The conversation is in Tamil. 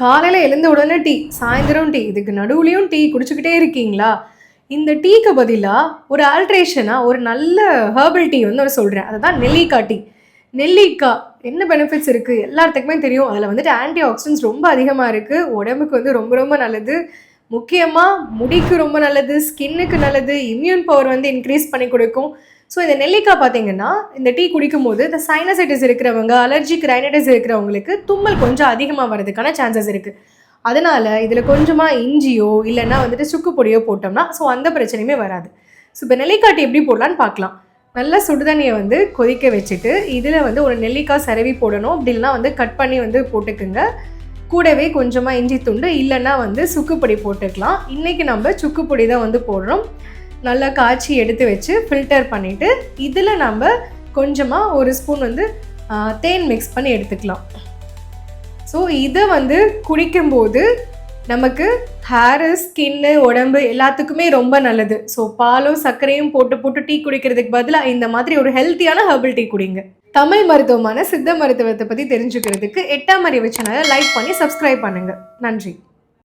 காலையில் எழுந்த உடனே டீ சாயந்தரம் டீ இதுக்கு நடுவுலையும் டீ குடிச்சுக்கிட்டே இருக்கீங்களா? இந்த டீக்கு பதிலாக ஒரு ஆல்ட்ரேஷனாக ஒரு நல்ல ஹெர்பல் டீ வந்து நான் சொல்கிறேன் அதுதான் நெல்லிக்காய் டீ. நெல்லிக்காய் என்ன பெனிஃபிட்ஸ் இருக்குது எல்லாத்துக்குமே தெரியும். அதில் வந்துட்டு ஆன்டி ஆக்சிடென்ட்ஸ் ரொம்ப அதிகமாக இருக்குது உடம்புக்கு வந்து ரொம்ப ரொம்ப நல்லது. முக்கியமாக முடிக்கு ரொம்ப நல்லது ஸ்கின்னுக்கு நல்லது இம்யூன் பவர் வந்து இன்க்ரீஸ் பண்ணி கொடுக்கும். ஸோ இந்த நெல்லிக்காய் பார்த்தீங்கன்னா இந்த டீ குடிக்கும்போது இந்த சைனசைட்டிஸ் இருக்கிறவங்க அலர்ஜிக் ரைனடைஸ் இருக்கிறவங்களுக்கு தும்மல் கொஞ்சம் அதிகமாக வரதுக்கான சான்சஸ் இருக்குது அதனால் இதில் கொஞ்சமாக இஞ்சியோ இல்லைன்னா வந்துட்டு சுக்கு பொடியோ போட்டோம்னா ஸோ அந்த பிரச்சனையுமே வராது. ஸோ இப்போ நெல்லிக்காய் டீ எப்படி போடலான்னு பார்க்கலாம். நல்லா சுடுதண்ணியை வந்து கொதிக்க வச்சுட்டு இதில் வந்து ஒரு நெல்லிக்காய் சரவி போடணும். அப்படின்னா வந்து கட் பண்ணி வந்து போட்டுக்குங்க. கூடவே கொஞ்சமாக இஞ்சி துண்டு இல்லைன்னா வந்து சுக்குப்பொடி போட்டுக்கலாம். இன்றைக்கி நம்ம சுக்குப்பொடி தான் வந்து போடுறோம். நல்லா காய்ச்சி எடுத்து வச்சு ஃபில்டர் பண்ணிவிட்டு இதில் நம்ம கொஞ்சமாக ஒரு ஸ்பூன் வந்து தேன் மிக்ஸ் பண்ணி எடுத்துக்கலாம். ஸோ இதை வந்து குடிக்கும்போது நமக்கு ஹேரு ஸ்கின்னு உடம்பு எல்லாத்துக்குமே ரொம்ப நல்லது. ஸோ பாலும் சர்க்கரையும் போட்டு போட்டு டீ குடிக்கிறதுக்கு பதிலாக இந்த மாதிரி ஒரு ஹெல்த்தியான ஹெர்பல் டீ குடிங்க. தமிழ் மருத்துவமான சித்த மருத்துவத்தை பற்றி தெரிஞ்சுக்கிறதுக்கு எட்டாம் அறிவு சேனலை லைக் பண்ணி சப்ஸ்கிரைப் பண்ணுங்கள் நன்றி.